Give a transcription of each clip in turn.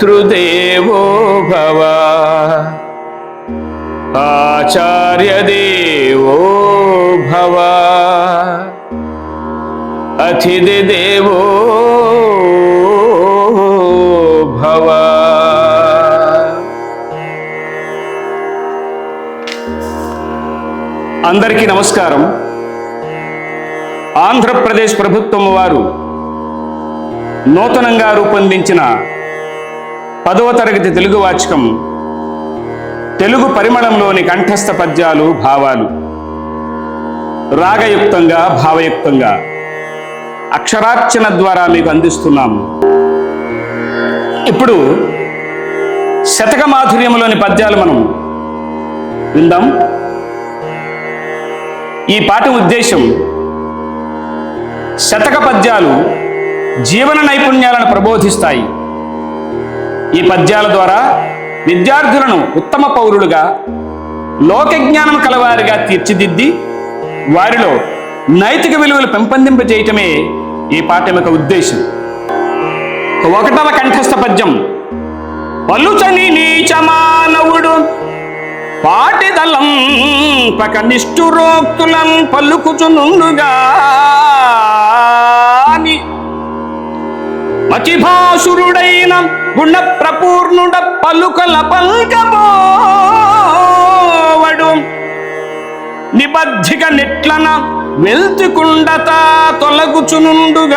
పితృదేవో భవ. అతిథిదేవోభవ భవ. భవ. అందరికీ నమస్కారం. ఆంధ్రప్రదేశ్ ప్రభుత్వం వారు నూతనంగా రూపొందించిన పదవ తరగతి తెలుగు వాచకం. తెలుగు పరిమళంలోని కంఠస్థ పద్యాలు భావాలు. రాగయుక్తంగా భావయుక్తంగా. అక్షరార్చన ద్వారా మీకు అందిస్తున్నాము. ఇప్పుడు శతక మాధుర్యంలోని పద్యాలు మనం విందాం. ఈ పాట ఉద్దేశం శతక పద్యాలు జీవన నైపుణ్యాలను ప్రబోధిస్తాయి. ఈ పద్యాల ద్వారా విద్యార్థులను ఉత్తమ పౌరులుగా లోకజ్ఞానం కలవారిగా తీర్చిదిద్ది వారిలో నైతిక విలువలు పెంపొందింపజేయటమే ఈ పాఠం యొక్క ఉద్దేశం. ఒకటవ కంఠస్థ పద్యం. పలుచని నీచమానవుడు పాటిదలం పక నిష్ఠురోక్తులం పలుకుచునుండుగా మతిభాసురుడైన గుణ ప్రపూర్ణుడ పలుకల పల్కబోవడు. నిబద్ధిక నెట్లన వెల్తికుండత తొలగుచునుండుగాని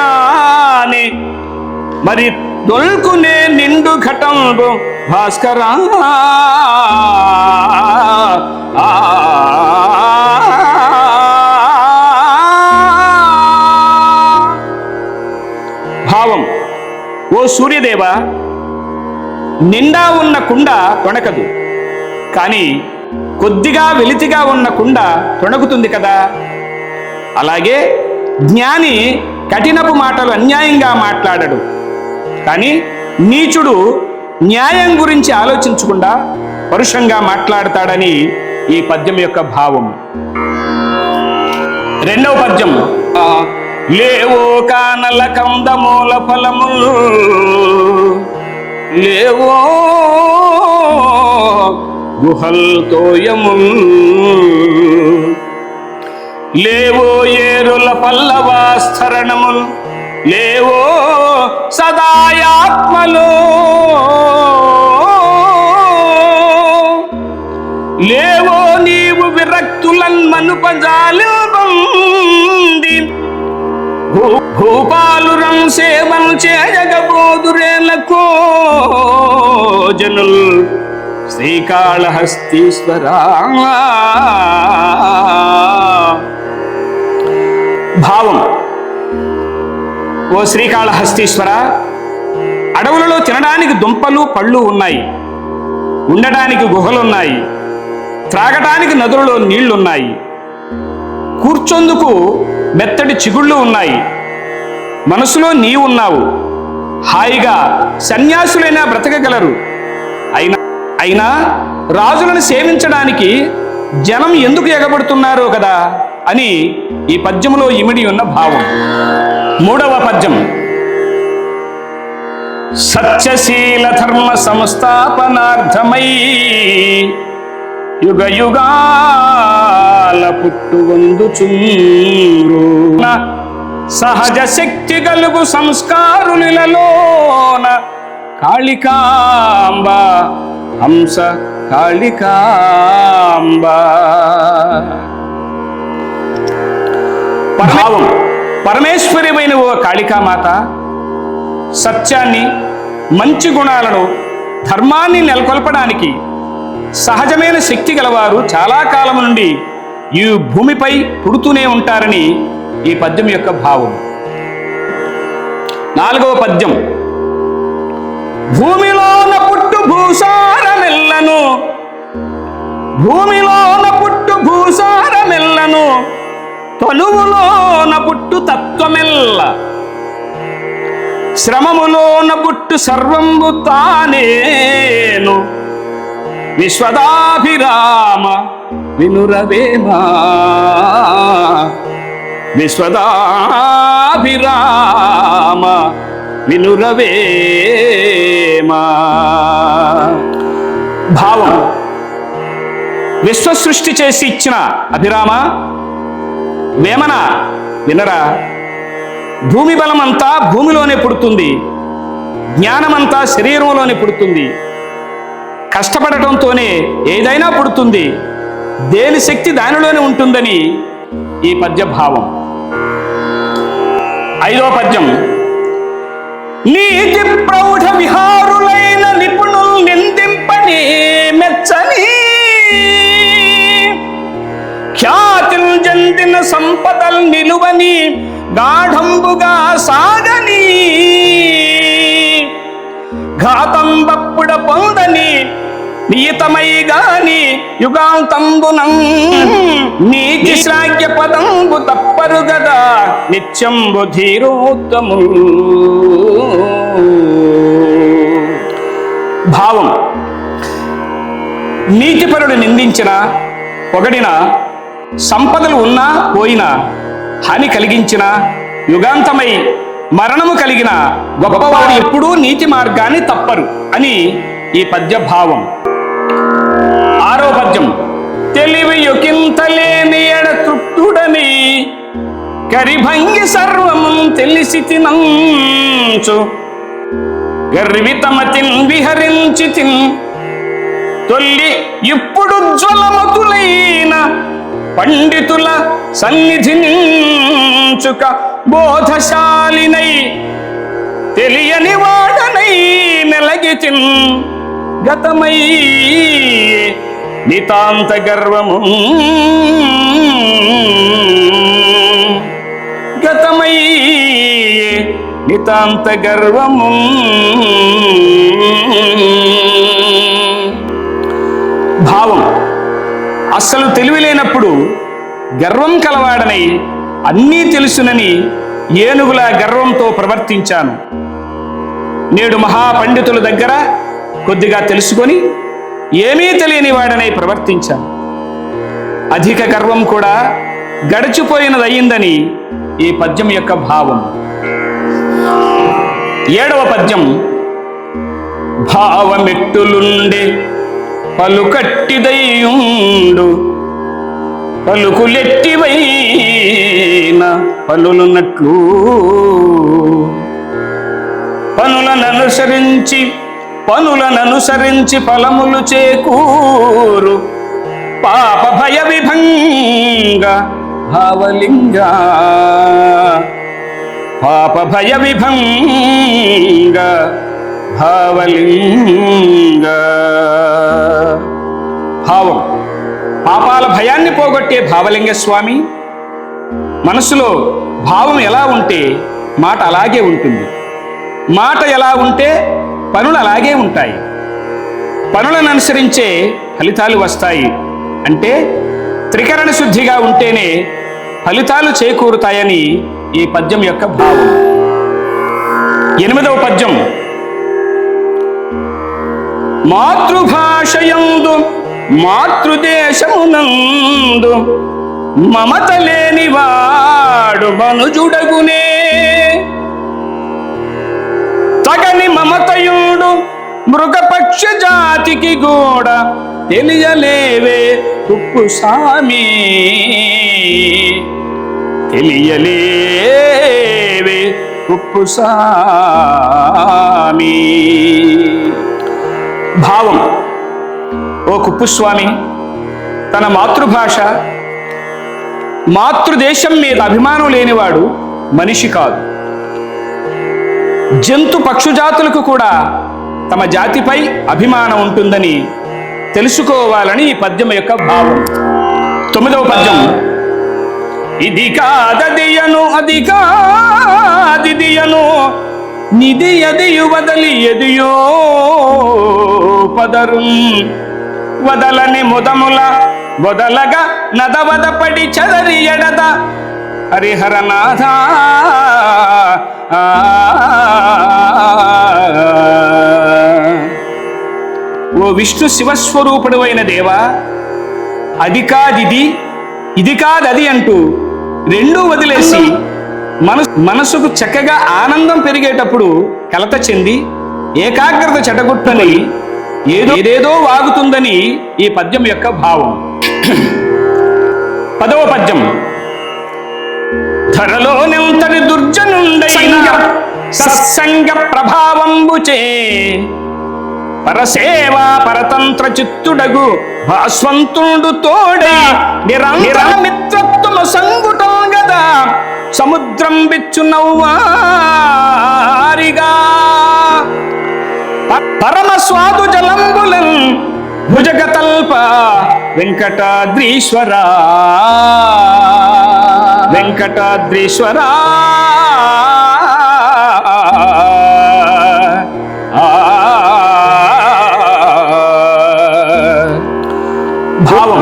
మరి దొల్కునే నిండు ఘటంబు భాస్కరా. భావం ఓ సూర్యదేవ నిండా ఉన్న కుండ తొణకదు. కానీ కొద్దిగా వెలితిగా ఉన్న కుండ తొణకుతుంది కదా. అలాగే జ్ఞాని కఠినపు మాటలు అన్యాయంగా మాట్లాడడు. కానీ నీచుడు న్యాయం గురించి ఆలోచించకుండా పరుషంగా మాట్లాడతాడని ఈ పద్యం యొక్క భావం. రెండవ పద్యం. లేవో కానల కందమూల ఫలములు లేవో గుహల్తోయము లేవో ఏరుల పల్లవాస్తరణముల్ లేవో సదాయాత్మలో. లేవో నీవు విరక్తులన్ మనుపజాలి. భూపాలురం సేవను చేయగబోదురేలకో జనుల్ శ్రీకాళహస్తీశ్వరా. భావం ఓ శ్రీకాళహస్తీశ్వర అడవులలో తినడానికి దుంపలు పళ్ళు ఉన్నాయి ఉండడానికి గుహలున్నాయి త్రాగటానికి నదులలో నీళ్ళున్నాయి. కూర్చొందుకు మెత్తటి చిగుళ్ళు ఉన్నాయి. మనసులో నీవు ఉన్నావు. హాయిగా సన్యాసులైనా బ్రతకగలరు. అయినా అయినా రాజులను సేవించడానికి జనం ఎందుకు ఎగబడుతున్నారో కదా అని ఈ పద్యములో ఇమిడి ఉన్న భావం. మూడవ పద్యం. సత్యశీల ధర్మ సంస్థాపనార్థమై యుగ యుగాల పుట్టు వందుచుండ్రు సహజ శక్తి కలుగు సంస్కారులలోన కాళికాంబ హంస కాళికాంబ. భావం. పరమేశ్వరిమైన ఓ కాళికామాత సత్యాన్ని మంచి గుణాలను ధర్మాన్ని నెలకొల్పడానికి సహజమైన శక్తి గలవారు చాలా కాలం నుండి ఈ భూమిపై పుడుతూనే ఉంటారని ఈ పద్యం యొక్క భావం. నాలుగవ పద్యం. భూమిలోన పుట్టు భూసార భూమిలోన పుట్టు భూసార మెల్లను తనువులోన పుట్టు తత్వమెల్ల. శ్రమములోన పుట్టు సర్వంబు తానేను. విశ్వదాభిరామ వినురవేమా విశ్వదాభిరామ వినురవేమా భావం. విశ్వ సృష్టి చేసి ఇచ్చిన అభిరామ వేమన వినరా? భూమి బలమంతా భూమిలోనే పుడుతుంది. జ్ఞానమంతా శరీరంలోనే పుడుతుంది. కష్టపడటంతోనే ఏదైనా పుడుతుంది. దేని శక్తి దానిలోనే ఉంటుందని ఈ పద్య భావం ఐదో పద్యం. నీతి ప్రౌఢ విహారులైన నిపుణులు నిందింపని మెచ్చని ఖ్యాతిల్ జంతిన సంపదల్ నిలువని గాఢంబుగా సాగని ఘాతం బప్పుడ పొందని నియతమై గాని యుగాంతంబునం. నీతి శ్రాగ్య పదంబు తప్పరు గదా నిత్యంబు ధీరోత్తము భావం. నీతిపరుడు నిందించిన పొగడిన సంపదలు ఉన్నా పోయినా హాని కలిగించిన యుగాంతమై మరణము కలిగిన గొప్పవారు ఎప్పుడూ నీతి మార్గాన్ని తప్పరు అని ఈ పద్య భావం ఆరో పద్యం తెలివి ఎడ తృప్తుడని కరిభంగి సర్వము తెలిసి తినంచు. గర్వితమతిన్ విహరించి తిన్ తొల్లి ఇప్పుడు జ్వలమతులైన పండితుల సన్నిధి నించుక బోధశాలినై తెలియని వాడనై మెలగితిన్ గతమై నితాంత గర్వము. గతమై నితాంత గర్వము. భావం. అస్సలు తెలివి లేనప్పుడు గర్వం కలవాడనై అన్నీ తెలుసునని ఏనుగుల గర్వంతో ప్రవర్తించాను. నేడు మహాపండితుల దగ్గర కొద్దిగా తెలుసుకొని ఏమీ తెలియని వాడనై ప్రవర్తించాను. అధిక గర్వం కూడా గడిచిపోయినదయ్యిందని ఈ పద్యం యొక్క భావం. ఏడవ పద్యం భావమెట్టులుండే పలుకట్టిదయ్యుండు. పలుకులెట్టివైన పలులున్నట్లు పనులను అనుసరించి పనులను అనుసరించి ఫలములు చేకూరు. పాప భయ విభంగ భావలింగ. పాప భయ విభంగ భావలింగ. భావం. పాపాల భయాన్ని పోగొట్టే భావలింగ స్వామి. మనసులో భావం ఎలా ఉంటే మాట అలాగే ఉంటుంది. మాట ఎలా ఉంటే పనులు అలాగే ఉంటాయి. పనులను అనుసరించే ఫలితాలు వస్తాయి. అంటే త్రికరణ శుద్ధిగా ఉంటేనే ఫలితాలు చేకూరుతాయని ఈ పద్యం యొక్క భావం. ఎనిమిదవ పద్యం. మాతృభాషయందు మాతృదేశమునందు మమత లేనివాడు మనుజుడగునే తగని మమతయుడు మృగపక్ష జాతికి కూడా తెలియలేవే ఉప్పు సామి. తెలియలేవే ఉప్పు సామి. భావం ఓ కుప్పుస్వామి తన మాతృభాష మాతృదేశం మీద అభిమానం లేనివాడు మనిషి కాదు. జంతు పక్షుజాతులకు కూడా తమ జాతిపై అభిమానం ఉంటుందని తెలుసుకోవాలని ఈ పద్యం యొక్క భావం. తొమ్మిదవ పద్యం. ఇది కాదదియను అది కాదిదియను నిధి ఎదియు వదలి ఎదియో పదరు. వదలని ముదముల వదలగా నదవదపడి చదరి ఎడద హరిహరనాథ. ఓ విష్ణు శివస్వరూపుడు అయిన దేవా అది కాదిది ఇది కాదది అంటూ రెండూ వదిలేసి మనసు మనసుకు చక్కగా ఆనందం పెరిగేటప్పుడు కలత చెంది ఏకాగ్రత చెడగొట్టని ఏదో ఏదేదో వాగుతుందని ఈ పద్యం యొక్క భావం. పదవ పద్యం. ధరలో నెంతటి దుర్జనుండైన సత్సంగ ప్రభావంబుచే పరసేవా పరతంత్ర చిత్తుడగు భాస్వంతుడు తోడై నిరంతర మిత్రత్వము సంగుటం గదా సముద్రం బిచ్చు నవ్వారిగా పరమ స్వాదు జలంబులన్ భుజగతల్ప వెంకటాద్రీశ్వరా. వెంకటాద్రీశ్వర. భావం.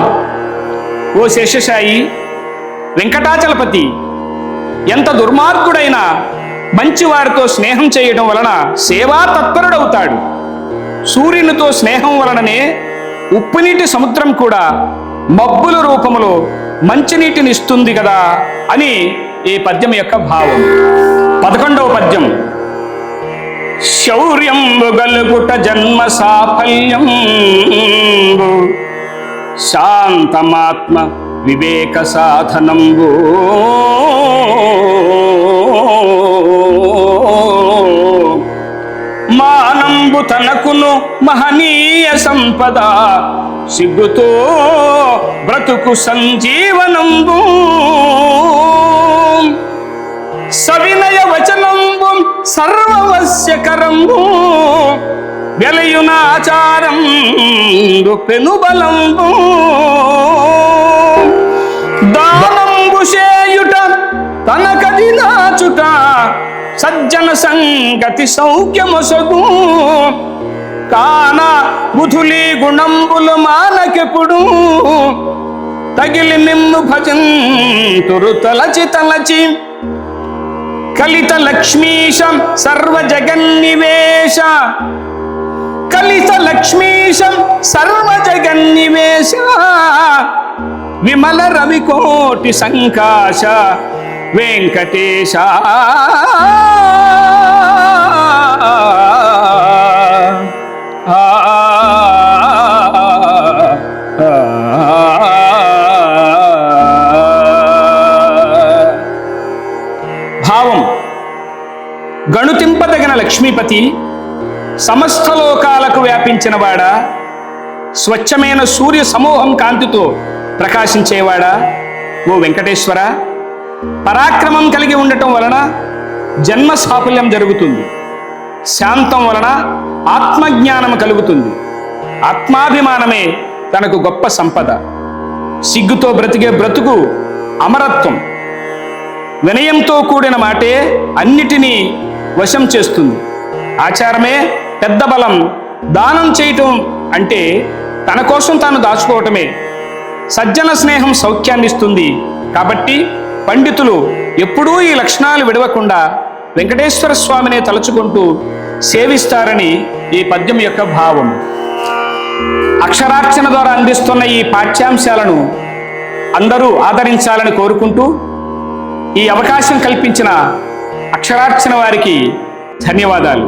ఓ శేషశాయి వెంకటాచలపతి ఎంత దుర్మార్గుడైనా మంచివారితో స్నేహం చేయడం వలన సేవా తత్పరుడవుతాడు. సూర్యునితో స్నేహం వలననే ఉప్పునీటి సముద్రం కూడా మబ్బుల రూపంలో మంచినీటిని ఇస్తుంది కదా అని ఈ పద్యం యొక్క భావం. పదకొండవ పద్యం. శౌర్యం గలుగుట జన్మ సాఫల్యం శాంతమాత్మ వివేక సాధనంబు. మానంబు తనకును మహనీయ సంపద. సిగ్గుతో బ్రతుకు సంజీవనంబు. సవినయ వచనంబు సర్వవశ్యకరంబు. వెలయునాచారం పెనుబలంబు. దానంబు చేయుట తనకది నాచుట. సజ్జన సంగతి సౌఖ్యమొసగు. కాన బుధులి గుణంబులు మానకెప్పుడు తగిలి నిన్ను భజంతురు తలచి తలచి. కలిత లక్ష్మీశం సర్వ జగన్నివేశ కలిత లక్ష్మీశం సర్వ జగన్నివేశ విమల రవికోటి సంకాశ. వెంకటేశ భావం గణుతింపదగిన లక్ష్మీపతి సమస్త లోకాలకు వ్యాపించినవాడా స్వచ్ఛమైన సూర్య సమూహం కాంతితో ప్రకాశించేవాడా ఓ వెంకటేశ్వర పరాక్రమం కలిగి ఉండటం వలన జన్మ సాఫల్యం జరుగుతుంది. శాంతం వలన ఆత్మజ్ఞానం కలుగుతుంది. ఆత్మాభిమానమే తనకు గొప్ప సంపద. సిగ్గుతో బ్రతికే బ్రతుకు అమరత్వం. వినయంతో కూడిన మాటే అన్నిటినీ వశం చేస్తుంది. ఆచారమే పెద్ద బలం. దానం చేయటం అంటే తన కోసం తాను దాచుకోవటమే. సజ్జన స్నేహం సౌఖ్యాన్ని ఇస్తుంది కాబట్టి పండితులు ఎప్పుడూ ఈ లక్షణాలు విడవకుండా వెంకటేశ్వర స్వామినే తలుచుకుంటూ సేవిస్తారని ఈ పద్యం యొక్క భావం. అక్షరార్చన ద్వారా అందిస్తున్న ఈ పాఠ్యాంశాలను అందరూ ఆదరించాలని కోరుకుంటూ ఈ అవకాశం కల్పించిన అక్షరార్చన వారికి ధన్యవాదాలు.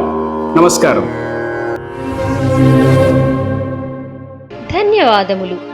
నమస్కారం. ధన్యవాదములు.